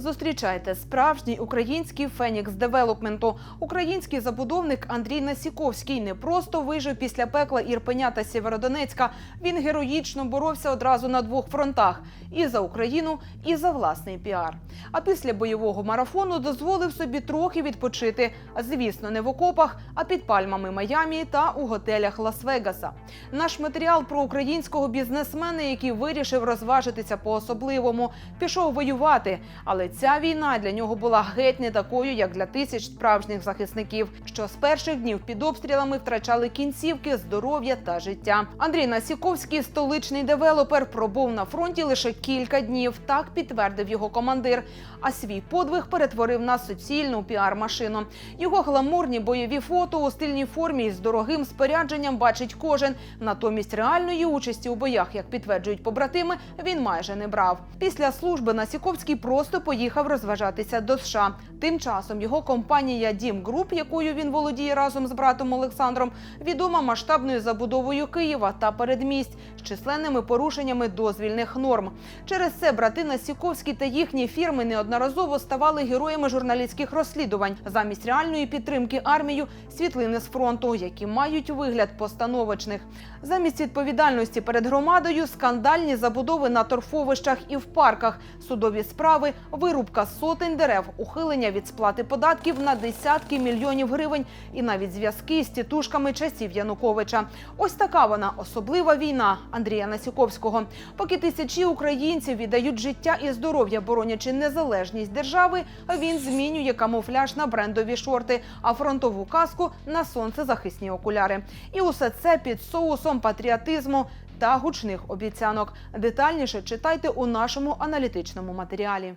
Зустрічайте справжній український фенікс девелопменту. Український забудовник Андрій Насіковський не просто вижив після пекла Ірпеня та Сєвєродонецька. Він героїчно боровся одразу на двох фронтах: і за Україну, і за власний піар. А після бойового марафону дозволив собі трохи відпочити. Звісно, не в окопах, а під пальмами Майамі та у готелях Лас-Вегаса. Наш матеріал про українського бізнесмена, який вирішив розважитися по-особливому, пішов воювати. Але ця війна для нього була геть не такою, як для тисяч справжніх захисників, що з перших днів під обстрілами втрачали кінцівки, здоров'я та життя. Андрій Насіковський, столичний девелопер, пробув на фронті лише кілька днів. Так підтвердив його командир. А свій подвиг перетворив на суцільну піар-машину. Його гламурні бойові фото у стильній формі із дорогим спорядженням бачить кожен. Натомість реальної участі у боях, як підтверджують побратими, він майже не брав. Після служби Насіковський просто поїхав розважатися до США. Тим часом його компанія Дім Груп, якою він володіє разом з братом Олександром, відома масштабною забудовою Києва та передмість з численними порушеннями дозвільних норм. Через це брати Насіковські та їхні фірми неодноразово ставали героями журналістських розслідувань замість реальної підтримки армію світлини з фронту, які мають вигляд постановочних. Замість відповідальності перед громадою скандальні забудови на торфовищах і в парках, судові справи, вирубка сотень дерев, ухилення від сплати податків на десятки мільйонів гривень і навіть зв'язки з тітушками часів Януковича. Ось така вона особлива війна Андрія Насіковського. Поки тисячі українців віддають життя і здоров'я, боронячи незалежність держави, він змінює камуфляж на брендові шорти, а фронтову каску на сонцезахисні окуляри. І усе це під соусом патріотизму та гучних обіцянок. Детальніше читайте у нашому аналітичному матеріалі.